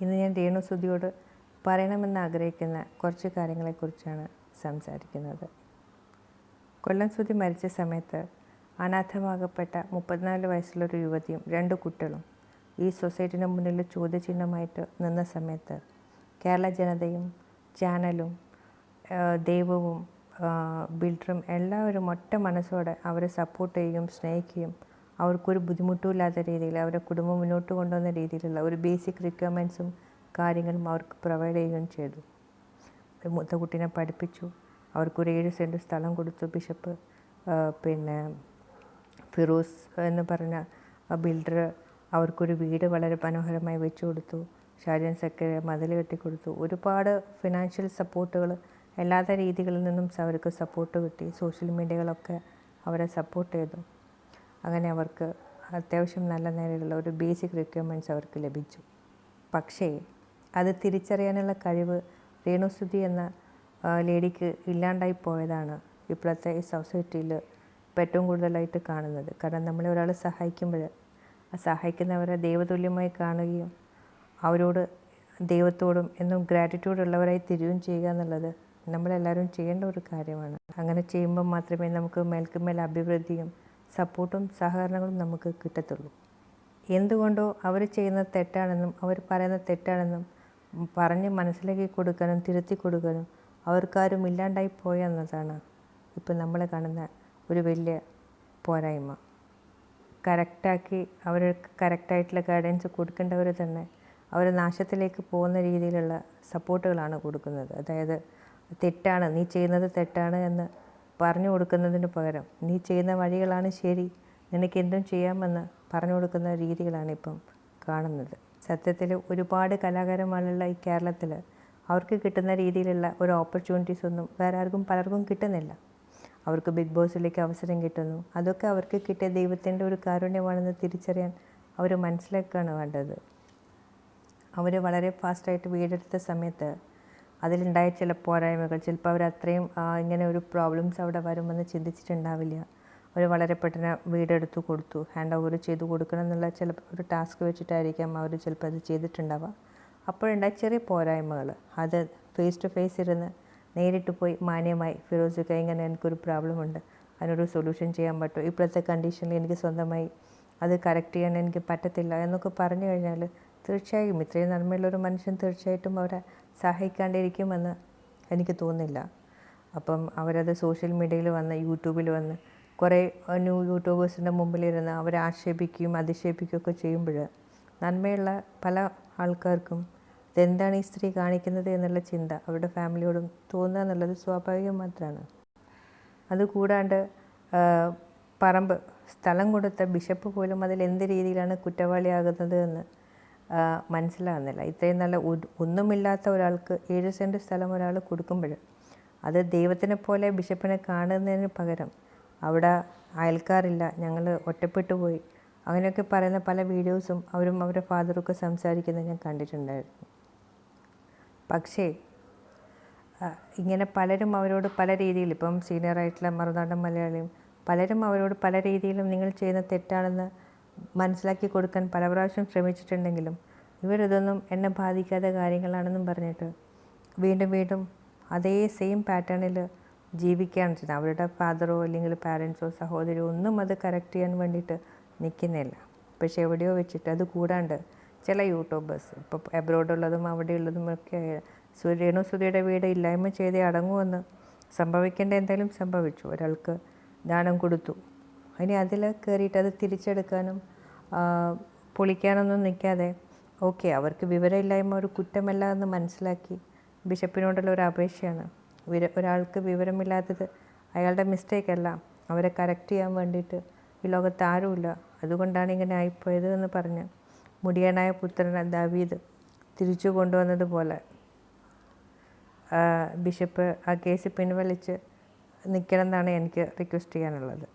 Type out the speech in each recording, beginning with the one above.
ഇന്ന് ഞാൻ രേണുസുതിയോട് പറയണമെന്ന് ആഗ്രഹിക്കുന്ന കുറച്ച് കാര്യങ്ങളെക്കുറിച്ചാണ് സംസാരിക്കുന്നത്. കൊല്ലം സുതി മരിച്ച സമയത്ത് അനാഥമാകപ്പെട്ട മുപ്പത്തിനാല് വയസ്സുള്ളൊരു യുവതിയും രണ്ട് കുട്ടികളും ഈ സൊസൈറ്റിന് മുന്നിൽ ചോദ്യചിഹ്നമായിട്ട് നിന്ന സമയത്ത് കേരള ജനതയും ചാനലും ദൈവവും ബിൽഡറും എല്ലാവരും ഒറ്റ മനസ്സോടെ അവരെ സപ്പോർട്ട് ചെയ്യുകയും സ്നേഹിക്കുകയും അവർക്കൊരു ബുദ്ധിമുട്ടുമില്ലാത്ത രീതിയിൽ അവരെ കുടുംബം മുന്നോട്ട് കൊണ്ടുവന്ന രീതിയിലുള്ള ഒരു ബേസിക് റിക്വയർമെന്റ്സും കാര്യങ്ങളും അവർക്ക് പ്രൊവൈഡ് ചെയ്യുകയും ചെയ്തു. മൂത്ത കുട്ടീനെ പഠിപ്പിച്ചു. അവർക്കൊരു ഏഴ് സെന്റ് സ്ഥലം കൊടുത്തു ബിഷപ്പ്. പിന്നെ ഫിറോസ് എന്ന് പറഞ്ഞ ബിൽഡർ അവർക്കൊരു വീട് വളരെ മനോഹരമായി വെച്ചു കൊടുത്തു. ഷാജൻ സെക്രട്ടറി മതിൽ കെട്ടിക്കൊടുത്തു ഒരുപാട് ഫിനാൻഷ്യൽ സപ്പോർട്ടുകൾ എല്ലാത്ത രീതികളിൽ നിന്നും അവർക്ക് സപ്പോർട്ട് കിട്ടി. സോഷ്യൽ മീഡിയകളൊക്കെ അവരെ സപ്പോർട്ട് ചെയ്തു. അങ്ങനെ അവർക്ക് അത്യാവശ്യം നല്ല നിലയിലുള്ള ഒരു ബേസിക് റിക്വയർമെന്റ്സ് അവർക്ക് ലഭിച്ചു. പക്ഷേ അത് തിരിച്ചറിയാനുള്ള കഴിവ് രേണുസുതി എന്ന ലേഡിക്ക് ഇല്ലാണ്ടായി പോയതാണ് ഇപ്പോഴത്തെ ഈ സൊസൈറ്റിയിൽ ഏറ്റവും കൂടുതലായിട്ട് കാണുന്നത്. കാരണം നമ്മളെ ഒരാൾ സഹായിക്കുമ്പോൾ ആ സഹായിക്കുന്നവരെ ദൈവതുല്യമായി കാണുകയും അവരോട് ദൈവത്തോടും എന്നും ഗ്രാറ്റിറ്റ്യൂഡ് ഉള്ളവരായി തിരിയും ചെയ്യുക എന്നുള്ളത് നമ്മളെല്ലാവരും ചെയ്യേണ്ട ഒരു കാര്യമാണ്. അങ്ങനെ ചെയ്യുമ്പോൾ മാത്രമേ നമുക്ക് മേൽക്കുമേൽ അഭിവൃദ്ധിയും സപ്പോർട്ടും സഹകരണങ്ങളും നമുക്ക് കിട്ടത്തുള്ളൂ. എന്തുകൊണ്ടോ അവർ ചെയ്യുന്ന തെറ്റാണെന്നും അവർ പറയുന്ന തെറ്റാണെന്നും പറഞ്ഞ് മനസ്സിലാക്കി കൊടുക്കാനും തിരുത്തി കൊടുക്കാനും അവർക്കാരും ഇല്ലാണ്ടായി പോയ എന്നതാണ് ഇപ്പം നമ്മൾ കാണുന്ന ഒരു വലിയ പോരായ്മ. കറക്റ്റാക്കി അവർക്ക് കറക്റ്റായിട്ടുള്ള ഗൈഡൻസ് കൊടുക്കേണ്ടവർ തന്നെ അവർ നാശത്തിലേക്ക് പോകുന്ന രീതിയിലുള്ള സപ്പോർട്ടുകളാണ് കൊടുക്കുന്നത്. അതായത് തെറ്റാണ് നീ ചെയ്യുന്നത് തെറ്റാണ് എന്ന് പറഞ്ഞു കൊടുക്കുന്നതിന് പകരം നീ ചെയ്യുന്ന വഴികളാണ് ശരി. നിനക്ക് എന്തും ചെയ്യാമെന്ന് പറഞ്ഞു കൊടുക്കുന്ന രീതികളാണ് ഇപ്പം കാണുന്നത്. സത്യത്തിൽ ഒരുപാട് കലാകാരന്മാരുള്ള ഈ കേരളത്തിൽ അവർക്ക് കിട്ടുന്ന രീതിയിലുള്ള ഒരു ഓപ്പർച്യൂണിറ്റീസ് ഒന്നും വേറെ ആർക്കും പലർക്കും കിട്ടുന്നില്ല. അവർക്ക് ബിഗ് ബോസിലേക്ക് അവസരം കിട്ടുന്നു. അതൊക്കെ അവർക്ക് കിട്ടിയ ദൈവത്തിന്റെ ഒരു കാരുണ്യമാണെന്ന് തിരിച്ചറിയാൻ അവർ മനസ്സിലാക്കുകയാണ് വേണ്ടത്. അവർ വളരെ ഫാസ്റ്റായിട്ട് വീടെടുത്ത സമയത്ത് അതിലുണ്ടായ ചില പോരായ്മകൾ. ചിലപ്പോൾ അവരത്രയും ഇങ്ങനെ ഒരു പ്രോബ്ലംസ് അവിടെ വരുമെന്ന് ചിന്തിച്ചിട്ടുണ്ടാവില്ല. അവർ വളരെ പെട്ടെന്ന് വീടെടുത്ത് കൊടുത്തു. ഹാൻഡ് ഓവർ ചെയ്ത് കൊടുക്കണം എന്നുള്ള ചില ഒരു ടാസ്ക് വെച്ചിട്ടായിരിക്കാം അവർ ചിലപ്പോൾ അത് ചെയ്തിട്ടുണ്ടാവുക. അപ്പോഴുണ്ടായ ചെറിയ പോരായ്മകൾ. അത് ഫേസ് ടു ഫേസ് ഇരുന്ന് നേരിട്ട് പോയി മാന്യമായി ഫിറോസിക്ക ഇങ്ങനെ എനിക്കൊരു പ്രോബ്ലം ഉണ്ട് അതിനൊരു സൊല്യൂഷൻ ചെയ്യാൻ പറ്റുമോ ഇപ്പോഴത്തെ കണ്ടീഷനിൽ എനിക്ക് സ്വന്തമായി അത് കറക്റ്റ് ചെയ്യാൻ എനിക്ക് പറ്റത്തില്ല എന്നൊക്കെ പറഞ്ഞു കഴിഞ്ഞാൽ തീർച്ചയായും ഇത്രയും നന്മയുള്ള ഒരു മനുഷ്യൻ തീർച്ചയായിട്ടും അവരെ സഹായിക്കാണ്ടിരിക്കുമെന്ന് എനിക്ക് തോന്നുന്നില്ല. അപ്പം അവരത് സോഷ്യൽ മീഡിയയിൽ വന്ന് യൂട്യൂബിൽ വന്ന് കുറേ ന്യൂ യൂട്യൂബേഴ്സിന്റെ മുമ്പിലിരുന്ന് അവരെ ആക്ഷേപിക്കുകയും അധിക്ഷേപിക്കുകയും ഒക്കെ ചെയ്യുമ്പോൾ നന്മയുള്ള പല ആൾക്കാർക്കും ഇതെന്താണ് ഈ സ്ത്രീ കാണിക്കുന്നത് എന്നുള്ള ചിന്ത അവരുടെ ഫാമിലിയോടും തോന്നുക എന്നുള്ളത് സ്വാഭാവികം മാത്രമാണ്. അതുകൂടാണ്ട് പറമ്പ് സ്ഥലം കൊടുത്ത ബിഷപ്പ് പോലും അതിൽ എന്ത് രീതിയിലാണ് കുറ്റവാളിയാകുന്നത് എന്ന് മനസ്സിലാകുന്നില്ല. ഇത്രയും നല്ല ഒന്നുമില്ലാത്ത ഒരാൾക്ക് ഏഴ് സെന്റ് സ്ഥലം ഒരാൾ കൊടുക്കുമ്പോൾ അത് ദൈവത്തിനെ പോലെ ബിഷപ്പിനെ കാണുന്നതിന് പകരം അവിടെ അയൽക്കാരില്ല ഞങ്ങൾ ഒറ്റപ്പെട്ടു പോയി. അങ്ങനെയൊക്കെ പറയുന്ന പല വീഡിയോസും അവരും അവരുടെ ഫാദറൊക്കെ സംസാരിക്കുന്നത് ഞാൻ കണ്ടിട്ടുണ്ടായിരുന്നു. പക്ഷേ ഇങ്ങനെ പലരും അവരോട് പല രീതിയിൽ ഇപ്പം സീനിയർ ആയിട്ടുള്ള മറുനാടൻ മലയാളിയും പലരും അവരോട് പല രീതിയിലും നിങ്ങൾ ചെയ്യുന്ന തെറ്റാണെന്ന് മനസ്സിലാക്കി കൊടുക്കാൻ പല പ്രാവശ്യം ശ്രമിച്ചിട്ടുണ്ടെങ്കിലും ഇവരിതൊന്നും എന്നെ ബാധിക്കാത്ത കാര്യങ്ങളാണെന്നും പറഞ്ഞിട്ട് വീണ്ടും വീണ്ടും അതേ സെയിം പാറ്റേണിൽ ജീവിക്കുകയാണ് ചെയ്യുന്നത്. അവരുടെ ഫാദറോ അല്ലെങ്കിൽ പാരൻസോ സഹോദരിയോ ഒന്നും അത് കറക്റ്റ് ചെയ്യാൻ വേണ്ടിയിട്ട് നിൽക്കുന്നില്ല. പക്ഷെ എവിടെയോ വെച്ചിട്ട് അത് കൂടാണ്ട് ചില യൂട്യൂബേഴ്സ് ഇപ്പോൾ എബ്രോഡുള്ളതും അവിടെയുള്ളതും ഒക്കെ സൂര്യനു സുധിയുടെ വീട് ഇല്ലായ്മ ചെയ്തേ അടങ്ങുമെന്ന് സംഭവിക്കേണ്ട എന്തായാലും സംഭവിച്ചു. ഒരാൾക്ക് ദാനം കൊടുത്തു. ഇനി അതിൽ കയറിയിട്ട് അത് തിരിച്ചെടുക്കാനും പൊളിക്കാനൊന്നും നിൽക്കാതെ ഓക്കെ അവർക്ക് വിവരമില്ലായ്മ ഒരു കുറ്റമല്ല എന്ന് മനസ്സിലാക്കി ബിഷപ്പിനോടുള്ള ഒരു അപേക്ഷയാണ്. ഒരാൾക്ക് വിവരമില്ലാത്തത് അയാളുടെ മിസ്റ്റേക്ക് അല്ല. അവരെ കറക്റ്റ് ചെയ്യാൻ വേണ്ടിയിട്ട് ഈ ലോകത്ത് ആരുമില്ല. അതുകൊണ്ടാണ് ഇങ്ങനെ ആയിപ്പോയത് എന്ന് പറഞ്ഞ് മുടിയനായ പുത്രൻ ദാവീദ് തിരിച്ചു കൊണ്ടുവന്നതുപോലെ ബിഷപ്പ് ആ കേസ് പിൻവലിച്ച് നിൽക്കണം എന്നാണ് എനിക്ക് റിക്വസ്റ്റ് ചെയ്യാനുള്ളത്.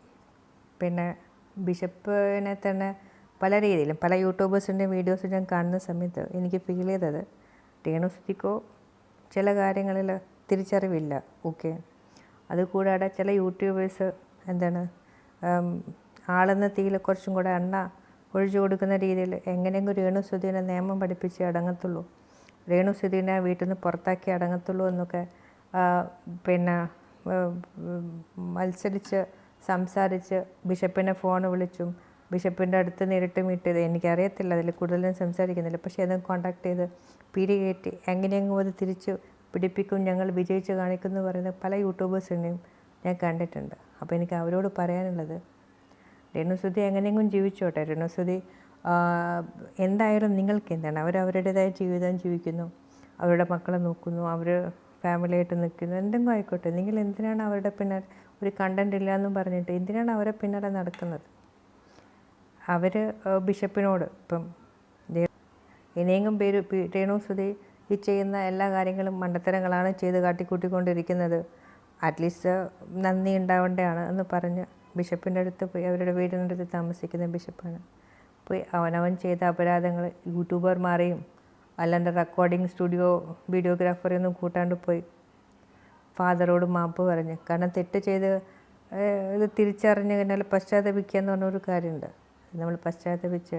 പിന്നെ ബിഷപ്പിനെ തന്നെ പല രീതിയിലും പല യൂട്യൂബേഴ്സിന്റെയും വീഡിയോസ് ഞാൻ കാണുന്ന സമയത്ത് എനിക്ക് ഫീൽ ചെയ്തത് രേണുസുതിക്കോ ചില കാര്യങ്ങളിൽ തിരിച്ചറിവില്ല. ഓക്കെ. അതുകൂടാതെ ചില യൂട്യൂബേഴ്സ് എന്താണ് ആളെന്ന തീയിൽ കുറച്ചും കൂടെ എണ്ണ ഒഴിച്ചു കൊടുക്കുന്ന രീതിയിൽ എങ്ങനെയെങ്കിലും രേണു സുധീനെ നിയമം പഠിപ്പിച്ച് അടങ്ങത്തുള്ളൂ. രേണു സുധീനെ വീട്ടിൽ നിന്ന് പുറത്താക്കി അടങ്ങത്തുള്ളൂ എന്നൊക്കെ പിന്നെ മത്സരിച്ച് സംസാരിച്ച് ബിഷപ്പിനെ ഫോൺ വിളിച്ചും ബിഷപ്പിന്റെ അടുത്ത് നേരിട്ട് മീറ്റ് ചെയ്ത് എനിക്കറിയത്തില്ല അതിൽ കൂടുതലും സംസാരിക്കുന്നില്ല. പക്ഷേ അതും കോണ്ടാക്ട് ചെയ്ത് പിരി കയറ്റി എങ്ങനെയെങ്കിലും അത് തിരിച്ച് പിടിപ്പിക്കും ഞങ്ങൾ വിജയിച്ച് കാണിക്കും എന്ന് പറയുന്ന പല യൂട്യൂബേഴ്സിനെയും ഞാൻ കണ്ടിട്ടുണ്ട്. അപ്പോൾ എനിക്ക് അവരോട് പറയാനുള്ളത് രേണുസുതി എങ്ങനെയെങ്കിലും ജീവിച്ചോട്ടെ. രേണുസുതി എന്തായാലും നിങ്ങൾക്ക് എന്താണ്? അവർ അവരുടേതായ ജീവിതം ജീവിക്കുന്നു അവരുടെ മക്കളെ നോക്കുന്നു അവർ ഫാമിലിയായിട്ട് നിൽക്കുന്നു എന്തെങ്കിലും ആയിക്കോട്ടെ. നിങ്ങൾ എന്തിനാണ് അവരുടെ പിന്നാലെ ഒരു കണ്ടന്റ് ഇല്ല എന്നും പറഞ്ഞിട്ട് എന്തിനാണ് അവരെ പിന്നാലെ നടക്കുന്നത്? അവർ ബിഷപ്പിനോട് ഇപ്പം ഇനിയെങ്കിലും പേര് രേണുസുതി ഈ ചെയ്യുന്ന എല്ലാ കാര്യങ്ങളും മണ്ടത്തരങ്ങളാണ് ചെയ്ത് കാട്ടിക്കൂട്ടിക്കൊണ്ടിരിക്കുന്നത്. അറ്റ്ലീസ്റ്റ് നന്ദി ഉണ്ടാവേണ്ടതാണ് എന്ന് പറഞ്ഞ് ബിഷപ്പിന്റെ അടുത്ത് പോയി അവരുടെ വീടിന്റെ അടുത്ത് താമസിക്കുന്ന ബിഷപ്പാണ്. പോയി അവനവൻ ചെയ്ത അപരാധങ്ങൾ യൂട്യൂബർമാരെയും അല്ലാണ്ട് റെക്കോർഡിംഗ് സ്റ്റുഡിയോ വീഡിയോഗ്രാഫറെയൊന്നും കൂട്ടാണ്ട് പോയി ഫാദറോട് മാപ്പ് പറഞ്ഞു. കാരണം തെറ്റ് ചെയ്ത് ഇത് തിരിച്ചറിഞ്ഞ് കഴിഞ്ഞാൽ പശ്ചാത്തപിക്കുക എന്ന് പറഞ്ഞൊരു കാര്യമുണ്ട്. നമ്മൾ പശ്ചാത്തപിച്ച്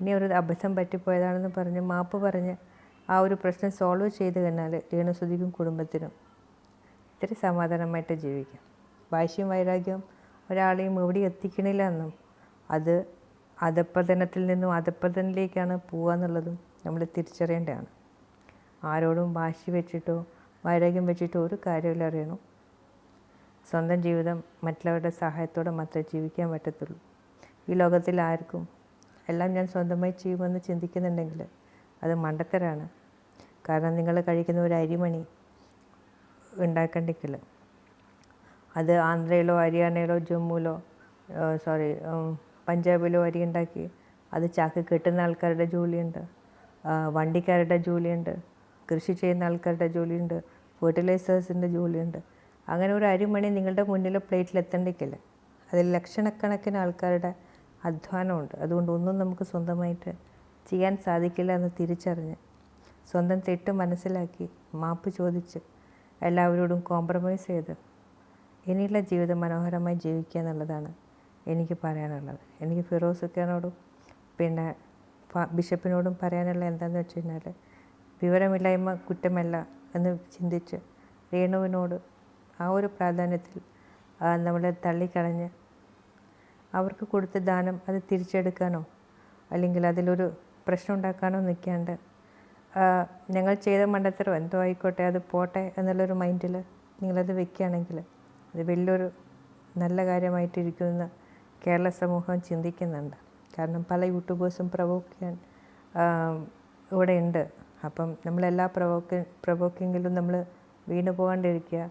ഇനി ഒരു അബദ്ധം പറ്റിപ്പോയതാണെന്ന് പറഞ്ഞ് മാപ്പ് പറഞ്ഞ് ആ ഒരു പ്രശ്നം സോൾവ് ചെയ്ത് കഴിഞ്ഞാൽ രേണുസുതിക്കും കുടുംബത്തിനും ഇത്തിരി സമാധാനമായിട്ട് ജീവിക്കാം. വാശിയും വൈരാഗ്യവും ഒരാളെയും എവിടെ എത്തിക്കണില്ല എന്നും അത് അധപ്പതനത്തിൽ നിന്നും അധപ്പതനിലേക്കാണ് പോവുക എന്നുള്ളതും നമ്മൾ തിരിച്ചറിയേണ്ടതാണ്. ആരോടും വാശി വെച്ചിട്ടോ വൈരാഗ്യം വെച്ചിട്ട് ഒരു കാര്യമില്ല അറിയണം സ്വന്തം ജീവിതം മറ്റുള്ളവരുടെ സഹായത്തോടെ മാത്രമേ ജീവിക്കാൻ പറ്റത്തുള്ളൂ. ഈ ലോകത്തിൽ ആർക്കും എല്ലാം ഞാൻ സ്വന്തമായി ചെയ്യുമെന്ന് ചിന്തിക്കുന്നുണ്ടെങ്കിൽ അത് മണ്ടത്തരാണ്. കാരണം നിങ്ങൾ കഴിക്കുന്ന ഒരു അരിമണി ഉണ്ടാക്കണ്ടെങ്കിൽ അത് ആന്ധ്രയിലോ ഹരിയാനയിലോ ജമ്മുവിലോ സോറി പഞ്ചാബിലോ അരി ഉണ്ടാക്കി അത് ചാക്ക് കെട്ടുന്ന ആൾക്കാരുടെ ജോലിയുണ്ട് വണ്ടിക്കാരുടെ ജോലിയുണ്ട് കൃഷി ചെയ്യുന്ന ആൾക്കാരുടെ ജോലിയുണ്ട് ഫെർട്ടിലൈസേഴ്സിന്റെ ജോലിയുണ്ട്. അങ്ങനെ ഒരു അരിമണി നിങ്ങളുടെ മുന്നിലെ പ്ലേറ്റിൽ എത്തേണ്ടിക്കില്ല അതിൽ ലക്ഷണക്കണക്കിന് ആൾക്കാരുടെ അധ്വാനമുണ്ട്. അതുകൊണ്ട് ഒന്നും നമുക്ക് സ്വന്തമായിട്ട് ചെയ്യാൻ സാധിക്കില്ല എന്ന് തിരിച്ചറിഞ്ഞ് സ്വന്തം തെറ്റ് മനസ്സിലാക്കി മാപ്പ് ചോദിച്ച് എല്ലാവരോടും കോംപ്രമൈസ് ചെയ്ത് ഇനിയുള്ള ജീവിതം മനോഹരമായി ജീവിക്കുക എന്നുള്ളതാണ് എനിക്ക് പറയാനുള്ളത്. എനിക്ക് ഫിറോസുക്കാനോടും പിന്നെ ബിഷപ്പിനോടും പറയാനുള്ള എന്താണെന്ന് വെച്ച് കഴിഞ്ഞാൽ വിവരമില്ലായ്മ കുറ്റമല്ല എന്ന് ചിന്തിച്ച് രേണുവിനോട് ആ ഒരു പ്രാധാന്യത്തിൽ നമ്മളെ തള്ളിക്കളഞ്ഞ് അവർക്ക് കൊടുത്ത ദാനം അത് തിരിച്ചെടുക്കാനോ അല്ലെങ്കിൽ അതിലൊരു പ്രശ്നം ഉണ്ടാക്കാനോ നിൽക്കാണ്ട് ഞങ്ങൾ ചെയ്ത മണ്ടത്തരം എന്തോ ആയിക്കോട്ടെ അത് പോട്ടെ എന്നുള്ളൊരു മൈൻഡിൽ നിങ്ങളത് വെക്കുകയാണെങ്കിൽ അത് വലിയൊരു നല്ല കാര്യമായിട്ടിരിക്കുമെന്ന് കേരള സമൂഹം ചിന്തിക്കുന്നുണ്ട്. കാരണം പല യൂട്യൂബേഴ്സും പ്രവോക്ക് ചെയ്യാൻ ഇവിടെ ഉണ്ട് അപ്പം നമ്മളെല്ലാ പ്രവോക്ക് പ്രവോക്കിങ്ങിലും നമ്മൾ വീണു പോകാണ്ടിരിക്കുക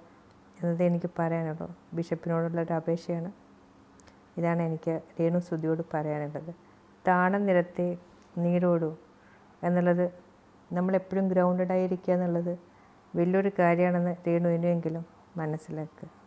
എന്നത് എനിക്ക് പറയാനുള്ളൂ. ബിഷപ്പിനോടുള്ള ഒരു അപേക്ഷയാണ്. ഇതാണ് എനിക്ക് രേണു സ്തുതിയോട് പറയാനുള്ളത്. താണനിരത്തെ നിരത്തെ നീരോടൂ എന്നുള്ളത് നമ്മളെപ്പോഴും ഗ്രൗണ്ടഡായിരിക്കുക എന്നുള്ളത് വലിയൊരു കാര്യമാണെന്ന് രേണുവിനെങ്കിലും മനസ്സിലാക്കുക.